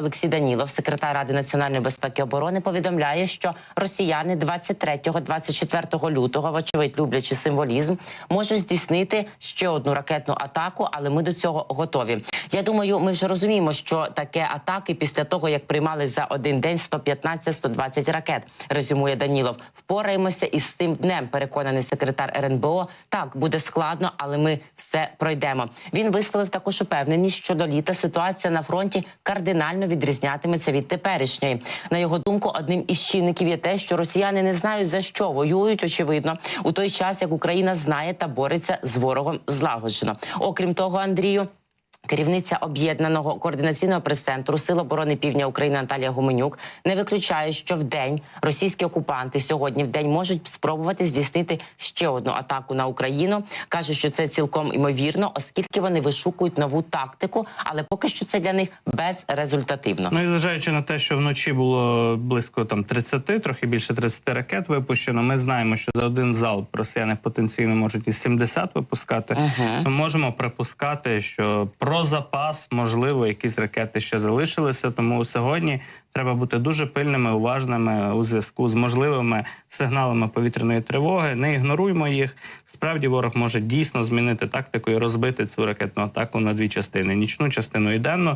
Олексій Данілов, секретар Ради національної безпеки і оборони, повідомляє, що росіяни 23-24 лютого, вочевидь люблячи символізм, можуть здійснити ще одну ракетну атаку, але ми до цього готові. Я думаю, ми вже розуміємо, що таке атаки після того, як приймали за один день 115-120 ракет. Резюмує Данілов. Впораємося із цим днем. Переконаний секретар РНБО. Так буде складно, але ми все пройдемо. Він висловив також упевненість, що до літа ситуація на фронті кардинально відрізнятиметься від теперішньої. На його думку, одним із чинників є те, що росіяни не знають за що воюють. Очевидно, у той час як Україна знає та бореться з ворогом злагоджено. Окрім того, Андрію. Керівниця об'єднаного координаційного прес-центру Сил оборони Півдня України Наталія Гуменюк не виключає, що в день російські окупанти сьогодні в день можуть спробувати здійснити ще одну атаку на Україну. каже, що це цілком імовірно, оскільки вони вишукують нову тактику, але поки що це для них безрезультативно. Ну і зважаючи на те, що вночі було близько там 30, трохи більше 30 ракет випущено. Ми знаємо, що за один залп росіяни потенційно можуть і 70 випускати. Ми можемо припускати, що про запас можливо якісь ракети ще залишилися. Тому сьогодні треба бути дуже пильними, уважними у зв'язку з можливими сигналами повітряної тривоги. Не ігноруймо їх. Справді ворог може дійсно змінити тактику і розбити цю ракетну атаку на дві частини: нічну частину і денну.